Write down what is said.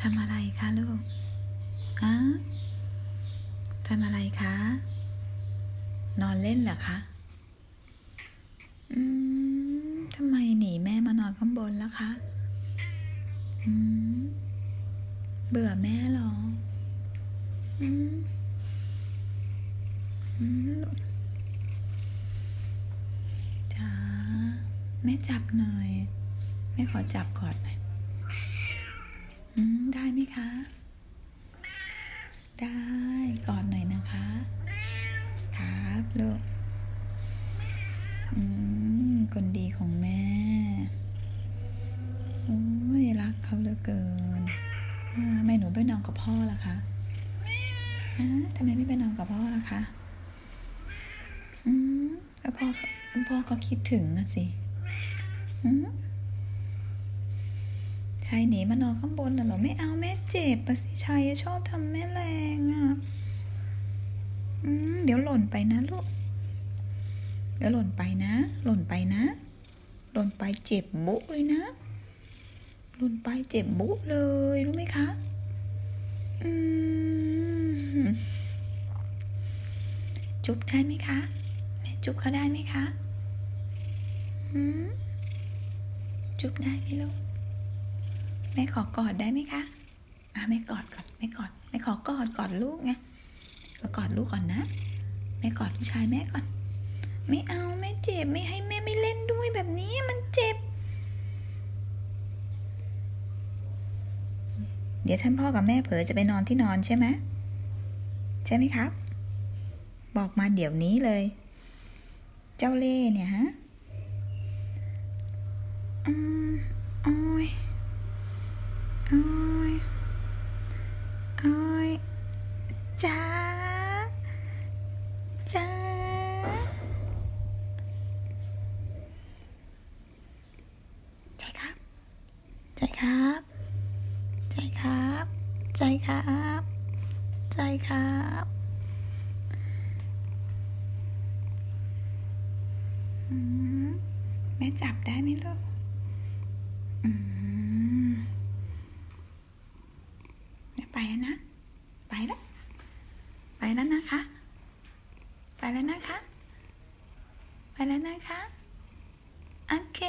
ทำอะไรคะลูกฮะทำอะไรคะ นอนเล่นเหรอคะ อืมทำไมหนีแม่มานอนข้างบนแล้วคะ อืม เบื่อแม่หรอ อืม อืมจ้าแม่จับหน่อย แม่ขอจับกอนหน่อย อืมได้ไหมคะ ได้กอดหน่อยนะคะ ครับลูกอืมคนดีของแม่โอ้ยรักเขาเหลือเกินอ่าทำไมหนูไปนอนกับพ่อล่ะคะฮะทำไมไม่ไปนอนกับพ่อล่ะคะอืมแล้วพ่อพ่อก็คิดถึงนะสิอืม ชายหนีมานอนข้างบนน่ะหรอไม่เอาแม่เจ็บปะสิชายชอบทำแม่แรงอะอืมเดี๋ยวหล่นไปนะลูกเดี๋ยวหล่นไปนะ หล่นไปนะ หล่นไปเจ็บบุเลยนะ หล่นไปเจ็บบุเลยรู้ไหมคะอืมจุ๊บได้ไหมคะแม่จุ๊บเขาได้ไหมคะหืมจุ๊บได้ไหมลูก แม่ขอกอดได้ไหมคะอะแม่กอดก่อนแม่กอดแม่ขอกอดกอดลูกไงมากอดลูกก่อนนะแม่กอดลูกชายแม่ก่อน ไม่เอาแม่เจ็บไม่ให้แม่ไม่เล่นด้วยแบบนี้มันเจ็บ เดี๋ยวท่านพ่อกับแม่เผลอจะไปนอนที่นอนใช่ไหมใช่ไหมครับ บอกมาเดี๋ยวนี้เลย เจ้าเล่ห์เนี่ยฮะอืมโอ้ย โอ้ยโอ้ยจ้าจ้าใช่ครับใช่ครับใช่ครับใช่ครับใช่ครับแม่จับได้ไหมลูก อืมแม่ไปแล้วนะ ไปแล้ว ไปแล้วนะคะ ไปแล้วนะคะ ไปแล้วนะคะ โอเค